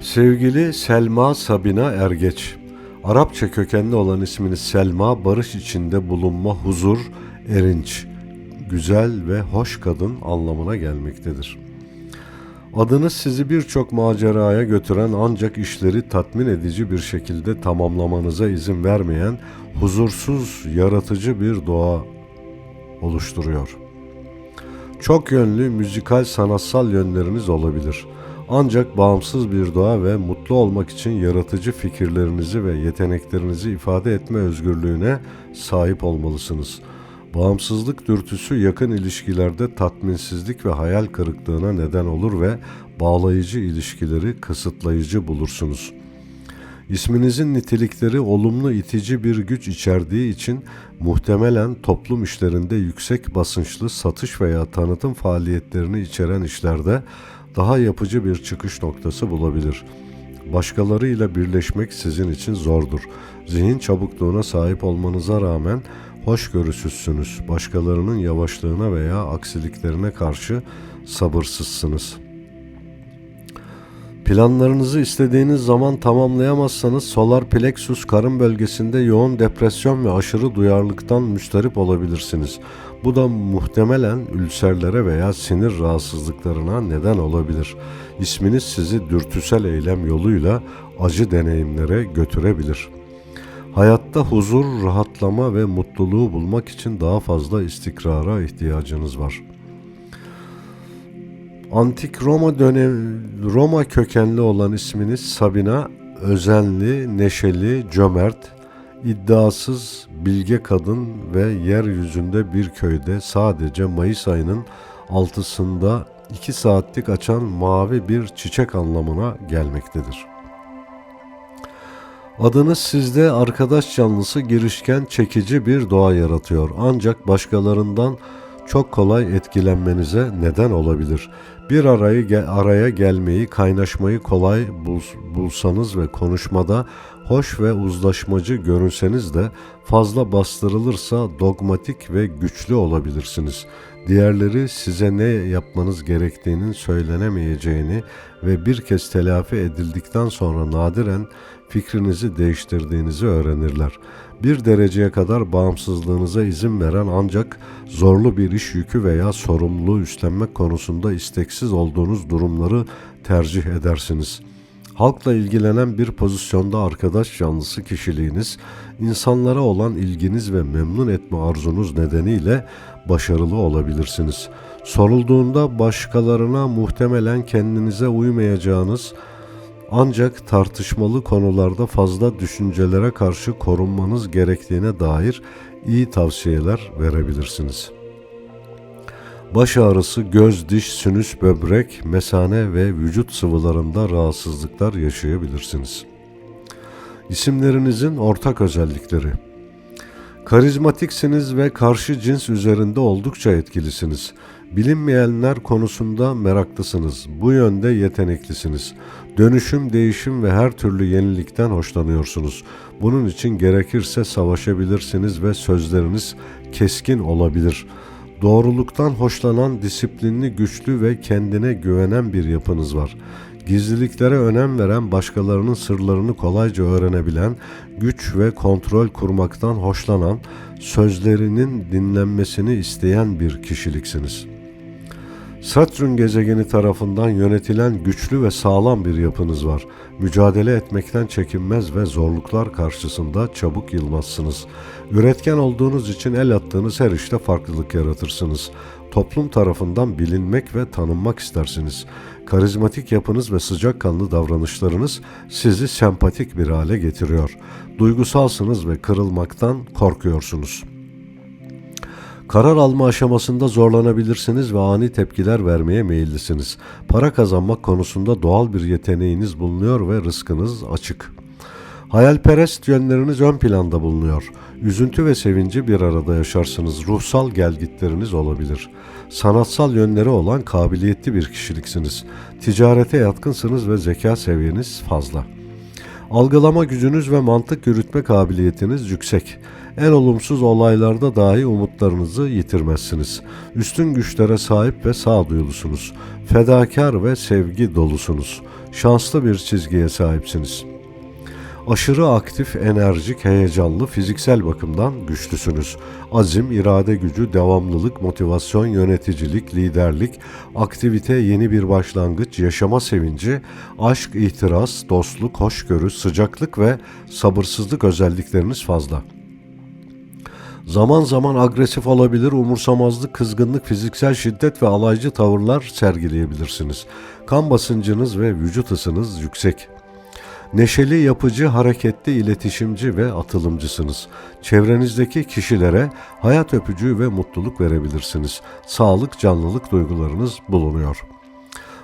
Sevgili Selma Sabina Ergeç, Arapça kökenli olan isminiz Selma, barış içinde bulunma, huzur, erinç, güzel ve hoş kadın anlamına gelmektedir. Adınız sizi birçok maceraya götüren ancak işleri tatmin edici bir şekilde tamamlamanıza izin vermeyen huzursuz, yaratıcı bir doğa oluşturuyor. Çok yönlü müzikal sanatsal yönleriniz olabilir. Ancak bağımsız bir doğa ve mutlu olmak için yaratıcı fikirlerinizi ve yeteneklerinizi ifade etme özgürlüğüne sahip olmalısınız. Bağımsızlık dürtüsü yakın ilişkilerde tatminsizlik ve hayal kırıklığına neden olur ve bağlayıcı ilişkileri kısıtlayıcı bulursunuz.'' İsminizin nitelikleri olumlu itici bir güç içerdiği için muhtemelen toplum işlerinde yüksek basınçlı satış veya tanıtım faaliyetlerini içeren işlerde daha yapıcı bir çıkış noktası bulabilir. Başkalarıyla birleşmek sizin için zordur. Zihin çabukluğuna sahip olmanıza rağmen hoşgörüsüzsünüz. Başkalarının yavaşlığına veya aksiliklerine karşı sabırsızsınız.'' Planlarınızı istediğiniz zaman tamamlayamazsanız solar plexus karın bölgesinde yoğun depresyon ve aşırı duyarlılıktan müsterip olabilirsiniz. Bu da muhtemelen ülserlere veya sinir rahatsızlıklarına neden olabilir. İsminiz sizi dürtüsel eylem yoluyla acı deneyimlere götürebilir. Hayatta huzur, rahatlama ve mutluluğu bulmak için daha fazla istikrara ihtiyacınız var.'' Antik Roma dönem Roma kökenli olan isminiz Sabina, özenli, neşeli, cömert, iddiasız, bilge kadın ve yeryüzünde bir köyde sadece Mayıs ayının altısında iki saatlik açan mavi bir çiçek anlamına gelmektedir. Adınız sizde arkadaş canlısı girişken çekici bir doğa yaratıyor. Ancak başkalarından çok kolay etkilenmenize neden olabilir. Bir arayı araya gelmeyi, kaynaşmayı kolay bulsanız ve konuşmada hoş ve uzlaşmacı görünseniz de fazla bastırılırsa dogmatik ve güçlü olabilirsiniz. Diğerleri size ne yapmanız gerektiğinin söylenemeyeceğini ve bir kez telafi edildikten sonra nadiren fikrinizi değiştirdiğinizi öğrenirler. Bir dereceye kadar bağımsızlığınıza izin veren ancak zorlu bir iş yükü veya sorumluluğu üstlenmek konusunda isteksiz olduğunuz durumları tercih edersiniz.'' Halkla ilgilenen bir pozisyonda arkadaş canlısı kişiliğiniz, insanlara olan ilginiz ve memnun etme arzunuz nedeniyle başarılı olabilirsiniz. Sorulduğunda başkalarına muhtemelen kendinize uymayacağınız ancak tartışmalı konularda fazla düşüncelere karşı korunmanız gerektiğine dair iyi tavsiyeler verebilirsiniz. Baş ağrısı, göz, diş, sinüs, böbrek, mesane ve vücut sıvılarında rahatsızlıklar yaşayabilirsiniz. İsimlerinizin ortak özellikleri Karizmatiksiniz ve karşı cins üzerinde oldukça etkilisiniz. Bilinmeyenler konusunda meraklısınız. Bu yönde yeteneklisiniz. Dönüşüm, değişim ve her türlü yenilikten hoşlanıyorsunuz. Bunun için gerekirse savaşabilirsiniz ve sözleriniz keskin olabilir. Doğruluktan hoşlanan, disiplinli, güçlü ve kendine güvenen bir yapınız var. Gizliliklere önem veren, başkalarının sırlarını kolayca öğrenebilen, güç ve kontrol kurmaktan hoşlanan, sözlerinin dinlenmesini isteyen bir kişiliksiniz.'' Satürn gezegeni tarafından yönetilen güçlü ve sağlam bir yapınız var. Mücadele etmekten çekinmez ve zorluklar karşısında çabuk yılmazsınız. Üretken olduğunuz için el attığınız her işte farklılık yaratırsınız. Toplum tarafından bilinmek ve tanınmak istersiniz. Karizmatik yapınız ve sıcakkanlı davranışlarınız sizi sempatik bir hale getiriyor. Duygusalsınız ve kırılmaktan korkuyorsunuz.'' Karar alma aşamasında zorlanabilirsiniz ve ani tepkiler vermeye meyillisiniz. Para kazanmak konusunda doğal bir yeteneğiniz bulunuyor ve rızkınız açık. Hayalperest yönleriniz ön planda bulunuyor. Üzüntü ve sevinci bir arada yaşarsınız. Ruhsal gelgitleriniz olabilir. Sanatsal yönleri olan kabiliyetli bir kişiliksiniz. Ticarete yatkınsınız ve zeka seviyeniz fazla. Algılama gücünüz ve mantık yürütme kabiliyetiniz yüksek. En olumsuz olaylarda dahi umutlarınızı yitirmezsiniz. Üstün güçlere sahip ve sağduyulusunuz. Fedakar ve sevgi dolusunuz. Şanslı bir çizgiye sahipsiniz. Aşırı aktif, enerjik, heyecanlı, fiziksel bakımdan güçlüsünüz. Azim, irade gücü, devamlılık, motivasyon, yöneticilik, liderlik, aktivite, yeni bir başlangıç, yaşama sevinci, aşk, itiraz, dostluk, hoşgörü, sıcaklık ve sabırsızlık özellikleriniz fazla. Zaman zaman agresif olabilir, umursamazlık, kızgınlık, fiziksel şiddet ve alaycı tavırlar sergileyebilirsiniz. Kan basıncınız ve vücut ısınız yüksek. Neşeli, yapıcı, hareketli, iletişimci ve atılımcısınız. Çevrenizdeki kişilere hayat öpücüğü ve mutluluk verebilirsiniz. Sağlık, canlılık duygularınız bulunuyor.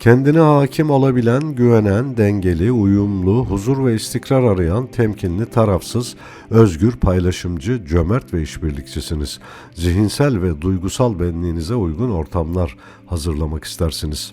Kendine hakim olabilen, güvenen, dengeli, uyumlu, huzur ve istikrar arayan, temkinli, tarafsız, özgür, paylaşımcı, cömert ve işbirlikçisiniz. Zihinsel ve duygusal benliğinize uygun ortamlar hazırlamak istersiniz.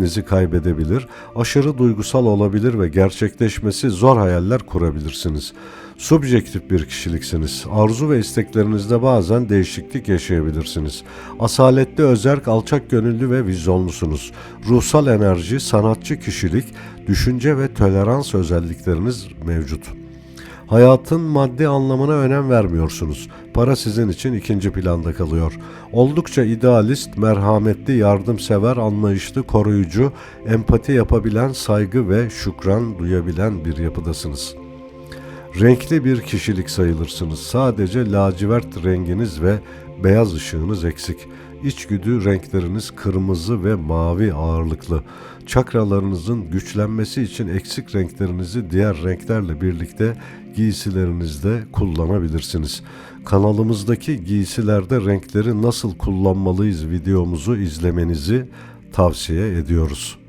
özgüveninizi kaybedebilir, aşırı duygusal olabilir ve gerçekleşmesi zor hayaller kurabilirsiniz. Subjektif bir kişiliksiniz. Arzu ve isteklerinizde bazen değişiklik yaşayabilirsiniz. Asaletli, özerk, alçak gönüllü ve vizyonlusunuz. Ruhsal enerji, sanatçı kişilik, düşünce ve tolerans özellikleriniz mevcut. Hayatın maddi anlamına önem vermiyorsunuz. Para sizin için ikinci planda kalıyor. Oldukça idealist, merhametli, yardımsever, anlayışlı, koruyucu, empati yapabilen, saygı ve şükran duyabilen bir yapıdasınız. Renkli bir kişilik sayılırsınız. Sadece lacivert renginiz ve beyaz ışığınız eksik. İçgüdü renkleriniz kırmızı ve mavi ağırlıklı. Çakralarınızın güçlenmesi için eksik renklerinizi diğer renklerle birlikte giysilerinizde kullanabilirsiniz. Kanalımızdaki giysilerde renkleri nasıl kullanmalıyız videomuzu izlemenizi tavsiye ediyoruz.